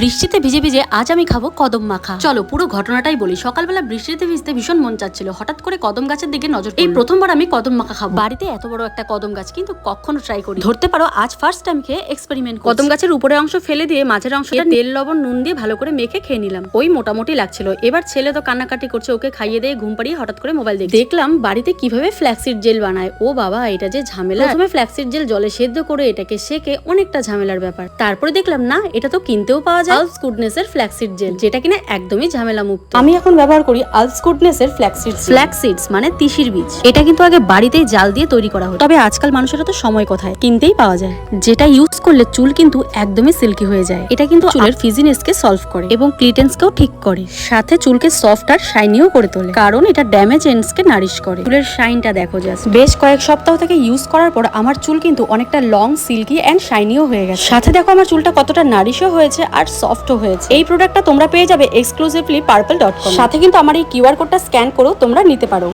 বৃষ্টিতে ভিজে ভিজে আজ আমি খাব কদম মাখা। চলো পুরো ঘটনাটাই বলি। সকালবেলা বৃষ্টিতে ভিজতে ভীষণ মন চাচ্ছিল। হঠাৎ করে কদম গাছের দিকে নজর এই প্রথমবার আমি কদম মাখা খাব। বাড়িতে এত বড় একটা কদম গাছ কিন্তু কখনো ট্রাই করি ধরতে পারো আজ ফার্স্ট টাইম খেয়ে এক্সপেরিমেন্ট কদম গাছের উপরে অংশ ফেলে দিয়ে মাঝের অংশটা তেল লবণ নুন দিয়ে ভালো করে মেখে খেয়ে নিলাম। ওই মোটামুটি লাগছিল। এবার ছেলে তো কান্নাকাটি করছে ওকে খাইয়ে দিয়ে ঘুম পাড়িয়ে হঠাৎ করে মোবাইল দেখি দেখলাম বাড়িতে কীভাবে ফ্ল্যাক্সিড জেল বানায়। ও বাবা এটা যে ঝামেলা। প্রথমে ফ্ল্যাক্সিড জেল জলে সেদ্ধ করে এটাকে সেকে অনেকটা ঝামেলার ব্যাপার। তারপরে দেখলাম না এটা তো কিনতেও পাওয়া যায়। আলস গুডনেস এর ফ্ল্যাক্সিড জেল যেটা কিনা একদমই ঝামেলা মুক্ত আমি এখন ব্যবহার করি আলস গুডনেস এর ফ্ল্যাক্সিড ফ্ল্যাক্সিডস মানে তিসির বীজ। এটা কিন্তু আগে বাড়িতেই জাল দিয়ে তৈরি করা হয় তবে আজকাল মানুষেরা তো সময় কোথায়? কিনতেই পাওয়া যায়। যেটা ইউজ করলে চুল কিন্তু একদমই সিল্কি হয়ে যায়। এটা কিন্তু চুলের ফিজিনেসকে সলভ করে এবং ক্লিটেন্সকেও ঠিক করে। সাথে চুলকে সফট আর শাইনিও করে তোলে। কারণ এটা ড্যামেজ এন্ডসকে নারিশ করে। চুলের শাইনটা দেখো জাস্ট বেশ কয়েক সপ্তাহ থেকে ইউজ করার পর আমার চুল কিন্তু অনেকটা লং সিল্কি এন্ড শাইনিও হয়ে গেছে। সাথে দেখো আমার চুলটা কতটা নারিশও হয়েছে আর সফটও হয়েছে। এই প্রোডাক্টটা তোমরা পেয়ে যাবে এক্সক্লুসিভলি পার্পল ডট কম সাথে কিন্তু আমার এই কিউআর কোডটা স্ক্যান করেও তোমরা নিতে পারো।